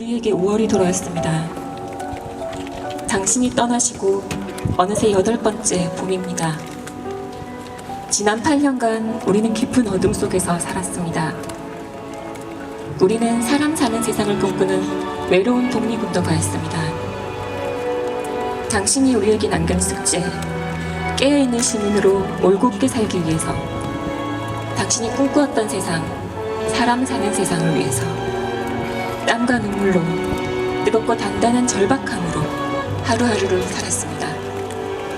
우리에게 5월이 돌아왔습니다. 당신이 떠나시고 어느새 여덟 번째 봄입니다. 지난 8년간 우리는 깊은 어둠 속에서 살았습니다. 우리는 사람 사는 세상을 꿈꾸는 외로운 독립운동가였습니다. 당신이 우리에게 남긴 숙제, 깨어있는 시민으로 올곧게 살기 위해서 당신이 꿈꾸었던 세상, 사람 사는 세상을 위해서 땀과 눈물로 뜨겁고 단단한 절박함으로 하루하루를 살았습니다.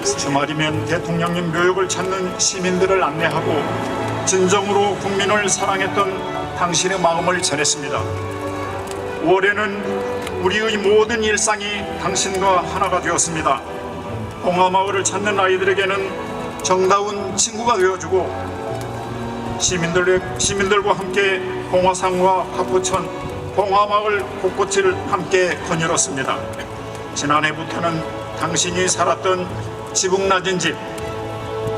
주말이면 대통령님 묘역을 찾는 시민들을 안내하고 진정으로 국민을 사랑했던 당신의 마음을 전했습니다. 5월에는 우리의 모든 일상이 당신과 하나가 되었습니다. 봉화마을을 찾는 아이들에게는 정다운 친구가 되어주고 시민들, 시민들과 함께 봉화상과 화포천, 봉화마을 곳곳을 함께 거닐었습니다. 지난해부터는 당신이 살았던 지붕 낮은 집,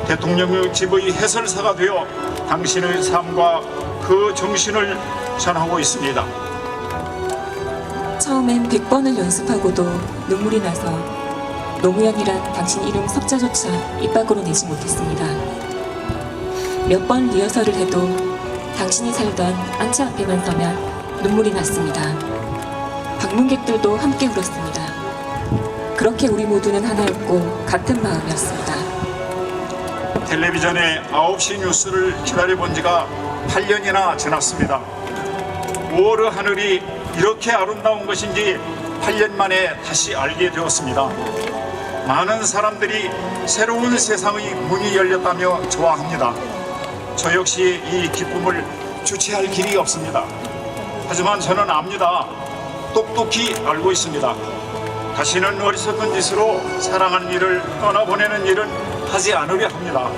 대통령의 집의 해설사가 되어 당신의 삶과 그 정신을 전하고 있습니다. 처음엔 100번을 연습하고도 눈물이 나서 노무현이란 당신 이름 석자조차 입 밖으로 내지 못했습니다. 몇 번 리허설을 해도 당신이 살던 안채 앞에만 서면 눈물이 났습니다. 방문객들도 함께 울었습니다. 그렇게 우리 모두는 하나였고 같은 마음이었습니다. 텔레비전의 9시 뉴스를 기다려본 지가 8년이나 지났습니다. 5월의 하늘이 이렇게 아름다운 것인지 8년 만에 다시 알게 되었습니다. 많은 사람들이 새로운 세상의 문이 열렸다며 좋아합니다. 저 역시 이 기쁨을 주체할 길이 없습니다. 하지만 저는 압니다. 똑똑히 알고 있습니다. 다시는 어리석은 짓으로 사랑하는 일을 떠나보내는 일은 하지 않으려 합니다.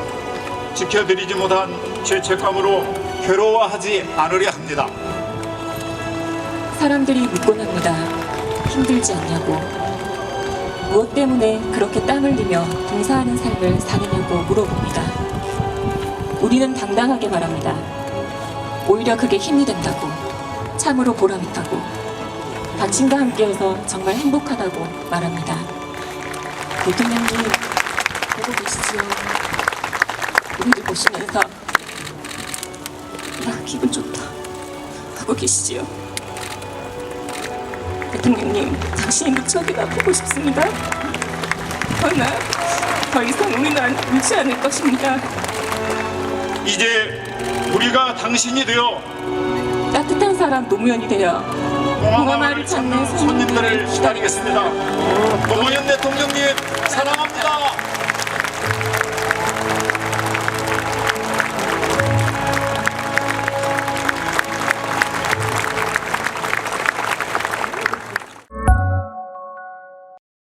지켜드리지 못한 죄책감으로 괴로워하지 않으려 합니다. 사람들이 묻곤 합니다. 힘들지 않냐고. 무엇 때문에 그렇게 땀 흘리며 봉사하는 삶을 사느냐고 물어봅니다. 우리는 당당하게 말합니다. 오히려 그게 힘이 된다고. 참으로 보람있다고. 당신과 함께여서 정말 행복하다고 말합니다. 대통령님, 보고 계시지요? 우리를 보시면서 나 기분 좋다. 하고 계시지요? 대통령님, 당신의 무척이나 보고 싶습니다. 그러나 더 이상 우리는 울지 않을 것입니다. 이제 우리가 당신이 되어 따뜻한 사람 노무현이 되려 봉화마을 찾는 손님들을 기다리겠습니다. 노무현 대통령님 사랑합니다.